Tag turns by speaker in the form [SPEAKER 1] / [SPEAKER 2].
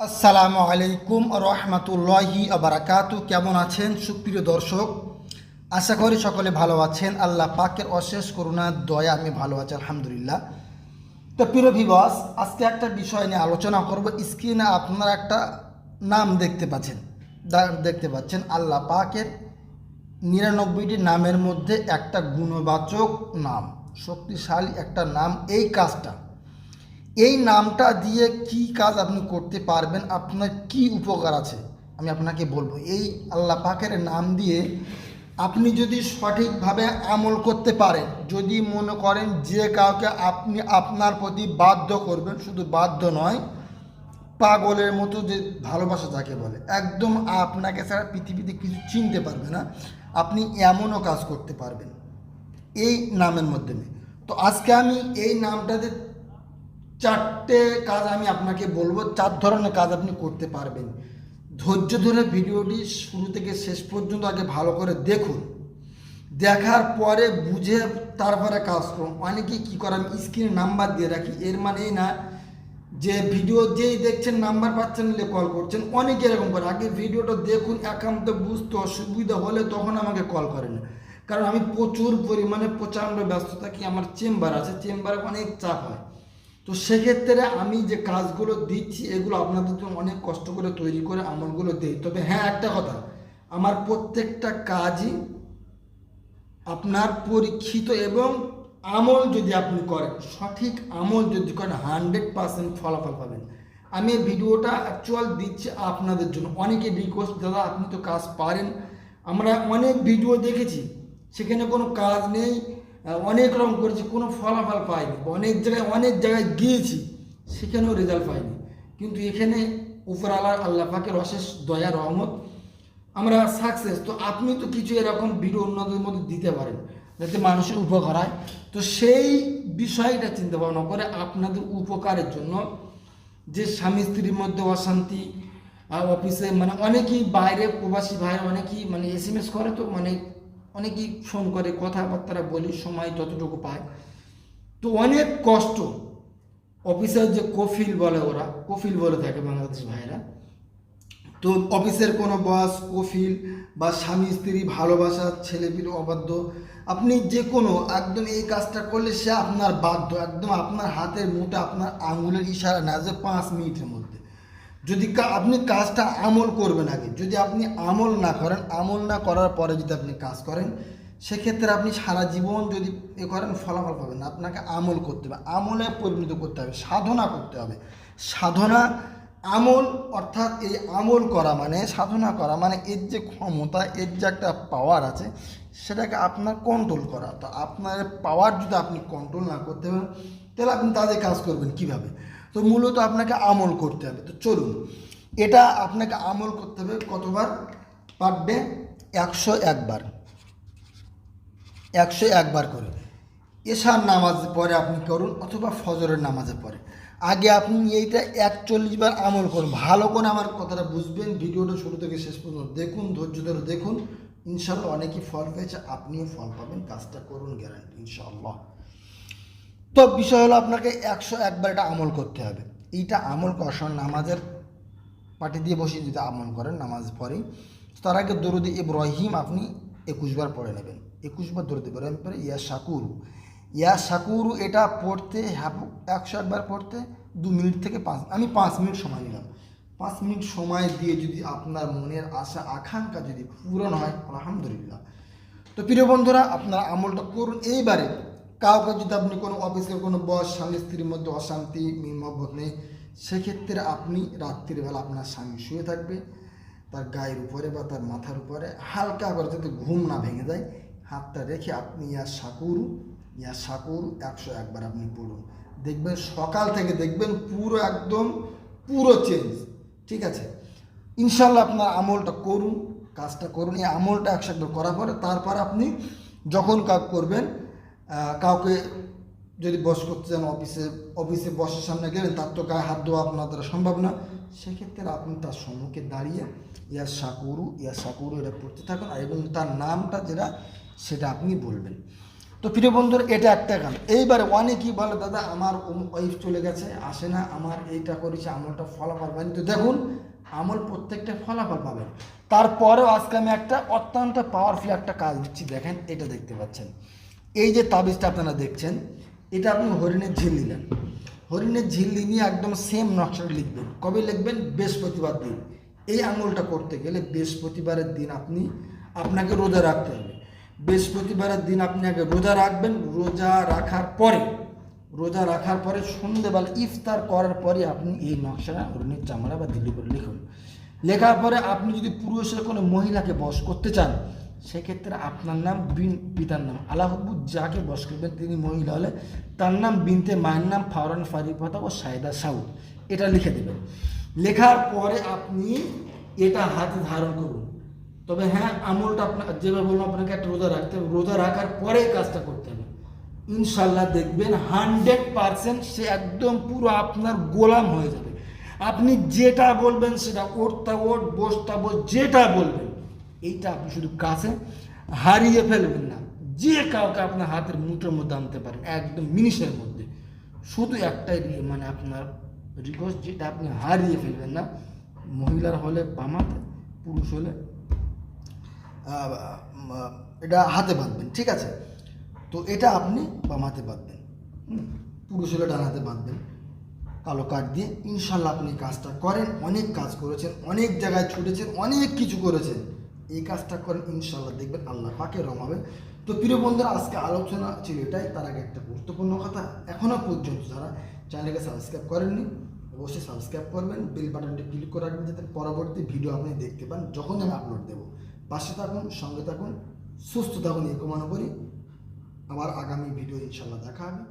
[SPEAKER 1] আসসালামু আলাইকুম রহমতুল্লাহি আবরাকাতু কেমন আছেন? সুপ্রিয় দর্শক, আশা করি সকলে ভালো আছেন। আল্লাহ পাকের অশেষ করুণা দয়া আমি ভালো আছি, আলহামদুলিল্লাহ। তো প্রিয় ভিবাস আজকে একটা বিষয় নিয়ে আলোচনা করব। স্ক্রিনে আপনারা একটা নাম দেখতে পাচ্ছেন। দেখতে পাচ্ছেন, আল্লাহ পাকের নিরানব্বইটি নামের মধ্যে একটা গুণবাচক নাম, শক্তিশালী একটা নাম। এই কাজটা এই নামটা দিয়ে কি কাজ আপনি করতে পারবেন? আপনার কি উপকার আছে? আমি আপনাকে বলব, এই আল্লাহ পাকের নাম দিয়ে আপনি যদি সঠিকভাবে আমল করতে পারেন, যদি মনে করেন যে কাউকে আপনি আপনার প্রতি বাধ্য করবেন, শুধু বাধ্য নয়, পাগলের মতো যে ভালোবাসা যাকে বলে, একদম আপনাকে ছাড়া পৃথিবীতে কিছু চিনতে পারবে না, আপনি এমনও কাজ করতে পারবেন। এই নামের মাধ্যমে। তো আজকে আমি এই নামটাতে চারটে কাজ আমি আপনাকে বলব, চার ধরনের কাজ আপনি করতে পারবেন। ধৈর্য ধরে ভিডিওটি শুরু থেকে শেষ পর্যন্ত আগে ভালো করে দেখুন। দেখার পরে বুঝে তারপরে কাজ করুন। অনেকেই কী করে, আমি স্ক্রিনে নাম্বার দিয়ে রাখি। এর মানে এই না যে ভিডিও যেই দেখছেন নাম্বার পাচ্ছেন, নিলে কল করছেন। অনেকে এরকম করে, আগে ভিডিওটা দেখুন, একান্ত বুঝতে অসুবিধা হলে তখন আমাকে কল করেন। কারণ আমি প্রচুর পরিমাণে প্রচণ্ড ব্যস্ত থাকি আমার চেম্বার আছে চেম্বারে অনেক চাপ হয়। তো সেক্ষেত্রে আমি যে কাজগুলো দিচ্ছি, এগুলো আপনাদের জন্য অনেক কষ্ট করে তৈরি করে আমলগুলো দিই। তবে হ্যাঁ একটা কথা। আমার প্রত্যেকটা কাজই আপনার পরীক্ষিত এবং আমল যদি আপনি করেন, সঠিক আমল যদি করেন, হান্ড্রেড পার্সেন্ট ফলাফল পাবেন। আমি এই ভিডিওটা অ্যাকচুয়াল দিচ্ছি আপনাদের জন্য। অনেকে রিকোয়েস্ট দাদা, আপনি তো কাজ পারেন। আমরা অনেক ভিডিও দেখেছি। সেখানে কোনো কাজ নেই। অনেক রকম করেছি, কোনো ফলাফল পাইনি। অনেক জায়গায় অনেক জায়গায় গিয়েছি, সেখানেও রেজাল্ট পাইনি। কিন্তু এখানে উপরালা আল্লাহ পাকের অশেষ দয়া, রহমত, আমরা সাকসেস তো আপনি তো কিছু এরকম ভিডিও অন্যদের মধ্যে দিতে পারেন, যাতে মানুষের উপকার হয়। তো সেই বিষয়টা চিন্তা ভাবনা করে আপনাদের উপকারের জন্য যে স্বামী স্ত্রীর মধ্যে অশান্তি অফিসে মানে অনেকেই বাইরে প্রবাসী ভাই, অনেকেই মানে এস এম এস করে তো মানে অনেকেই ফোন করে কথাবার্তা বলি, সময় যতটুকু পায়। তো অনেক কষ্ট। অফিসের যে কফিল বলে ওরা, কফিল বলে থাকে বাংলাদেশ ভাইরা। তো অফিসের কোনো বস, কফিল বা স্বামী, স্ত্রী, ভালোবাসা, ছেলেপিলে, অবাধ্য, আপনি যে কোনো একদম এই কাজটা করলে সে আপনার বাধ্য, একদম আপনার হাতের মুঠে, আপনার আঙুলের ইশারা না যে পাঁচ মিনিটের মধ্যে। যদি আপনি কাজটা আমল করবেন আগে, যদি আপনি আমল না করেন, আমল না করার পরে যদি আপনি কাজ করেন, সেক্ষেত্রে আপনি সারা জীবন যদি এ করেন, ফলাফল পাবেন আপনাকে আমল করতে হবে, আমলে পরিণত করতে হবে, সাধনা করতে হবে। সাধনা, আমল অর্থাৎ এই আমল করা মানে সাধনা করা মানে এর যে ক্ষমতা, এর যে একটা পাওয়ার আছে, সেটাকে আপনার কন্ট্রোল করা। তো আপনার পাওয়ার যদি আপনি কন্ট্রোল না করতে পারেন, তাহলে আপনি তাদের কাজ করবেন কীভাবে? তো মূলত আপনাকে আমল করতে হবে। তো চলুন, এটা আপনাকে আমল করতে হবে কতবার? Per day? একশো একবার। একশো একবার করে। এশার নামাজ পরে আপনি করুন অথবা ফজরের নামাজে পরে। আগে আপনি এইটা একচল্লিশ বার আমল করুন। ভালো করে আমার কথাটা বুঝবেন। ভিডিওটা শুরু থেকে শেষ পর্যন্ত দেখুন, ধৈর্য ধরে দেখুন। ইনশাল্লাহ অনেকই ফল পেয়েছে, আপনিও ফল পাবেন। কাজটা করুন গ্যারান্টি ইনশাআল্লাহ। তো বিষয় হলো আপনাকে একশো একবার এটা আমল করতে হবে। এইটা আমল করার নামাজের পাটি দিয়ে বসে যদি আমল করেন নামাজ পড়েই তার আগে দরুদি ইব্রাহিম আপনি একুশবার পড়ে নেবেন। একুশবার দরুদ ইব্রাহিম পরে ইয়া শাকুরু। ইয়া শাকুরু এটা পড়তে হ্যাঁ একশো একবার পড়তে দু মিনিট থেকে পাঁচ, আমি পাঁচ মিনিট সময় নিলাম। পাঁচ মিনিট সময় দিয়ে যদি আপনার মনের আশা, আকাঙ্ক্ষা যদি পূরণ হয়, আলহামদুলিল্লাহ। তো প্রিয় বন্ধুরা, আপনারা আমলটা করুন। এইবারে কাউকে যদি আপনি কোনো অফিসের কোনো বস, স্বামী, স্ত্রীর মধ্যে অশান্তি মিল মহব্বত নেই, সেক্ষেত্রে আপনি রাত্রিবেলা আপনার স্বামী শুয়ে থাকবে, তার গায়ের উপরে বা তার মাথার উপরে হালকা করে যাতে ঘুম না ভেঙে যায়, হাতটা রেখে আপনি ইয়া সাকুরু ইয়া সাকুরু একশো একবার আপনি পড়ুন। দেখবেন সকাল থেকে দেখবেন পুরো একদম, পুরো চেঞ্জ ঠিক আছে? ইনশাল্লাহ আপনার আমলটা করুন, কাজটা করুন, এই আমলটা একশো একবার করার পরে তারপর আপনি যখন কাজ করবেন কাউকে যদি বস করতে চান অফিসে অফিসে বসের সামনে গেলেন, তার তো গায়ে হাত দেওয়া আপনার দ্বারা সম্ভব না। সেক্ষেত্রে আপনি তার সম্মুখে দাঁড়িয়ে ইয়া সাকুরু ইয়া সাকুরু এটা পড়তে থাকুন এবং তার নামটা যেটা, সেটা আপনি বলবেন। তো তো প্রিয় বন্ধুর, এটা একটা গান। এইবারে অনেকেই বলে, দাদা, আমার ওয়াইফ চলে গেছে, আসে না, আমার এইটা করেছে, আমলটা ফলাফল পাইনি তো দেখুন, আমল প্রত্যেকটা ফলাফল পাবেন। তারপরেও আজকে আমি একটা অত্যন্ত পাওয়ারফুল একটা কাজ দিচ্ছি, দেখেন, এটা দেখতে পাচ্ছেন। এই যে তাবিজটা আপনারা দেখছেন, এটা আপনি হরিণের ঝিল নিলেন। হরিণের ঝিল নিয়ে একদম সেম নকশাটা লিখবেন। কবে লিখবেন? বৃহস্পতিবার দিন। এই আঙুলটা করতে গেলে বৃহস্পতিবারের দিন আপনি, আপনাকে রোজা রাখতে হবে। বৃহস্পতিবারের দিন আপনি আগে রোজা রাখবেন। রোজা রাখার পরে, রোজা রাখার পরে সন্ধেবেলা ইফতার করার পরে আপনি এই নকশাটা হরিণের চামড়া বা দিল্লি করে লিখুন। লেখার পরে আপনি যদি পুরুষের কোনো মহিলাকে বশ করতে চান সেক্ষেত্রে আপনার নাম বিন, পিতার নাম। আলাহবুদ যাকে বস করবেন, তিনি মহিলা হলে তার নাম বিনতে, মায়ের নাম ফাওরান ফারিফাতা ও সাইদা সাউদ। এটা লিখে দেবেন। লেখার পরে আপনি এটা হাতে ধারণ করুন। তবে হ্যাঁ আমলটা আপনার যেভাবে বললাম, আপনাকে একটা রোজা রাখতে হবে। রোজা রাখার পরে কাজটা করতে হবে। ইনশাল্লাহ দেখবেন হান্ড্রেড পারসেন্ট সে একদম পুরো আপনার গোলাম হয়ে যাবে। আপনি যেটা বলবেন সেটা ওঠতা ওঠ বসতা বস যেটা বলবেন এইটা আপনি শুধু কাছে হারিয়ে ফেলবেন না, যে কাউকে আপনার হাতের মুঠোর মধ্যে আনতে পারেন, একদম মিনিশের মধ্যে। শুধু একটাই মানে আপনার রিকোয়েস্ট যেটা আপনি হারিয়ে ফেলবেন না, মহিলার হলে বামাতে পুরুষ হলে এটা হাতে বাঁধবেন, ঠিক আছে? তো এটা আপনি বামাতে বাঁধবেন পুরুষ হলে ডান হাতে বাঁধবেন। কালো কাঠ দিয়ে ইনশাল্লাহ আপনি কাজটা করেন, অনেক কাজ করেছেন, অনেক জায়গায় ছুটেছেন, অনেক কিছু করেছেন। এই কাজটা করেন ইনশাল্লাহ দেখবেন আল্লাহ পাকে রমাবে তো প্রিয় বন্ধুরা, আজকে আলোচনা ছিল এটাই, তার আগে একটা গুরুত্বপূর্ণ কথা। এখনও পর্যন্ত যারা চ্যানেলকে সাবস্ক্রাইব করেননি, অবশ্যই সাবস্ক্রাইব করবেন, বেল বাটনটি ক্লিক করে রাখবেন যাতে পরবর্তী ভিডিও আপনি দেখতে পান যখন আমি আপলোড দেবো। পাশে থাকুন, সঙ্গে থাকুন, সুস্থ থাকুন, এই কামনা করি। আবার আগামী ভিডিও ইনশাল্লাহ দেখা হবে।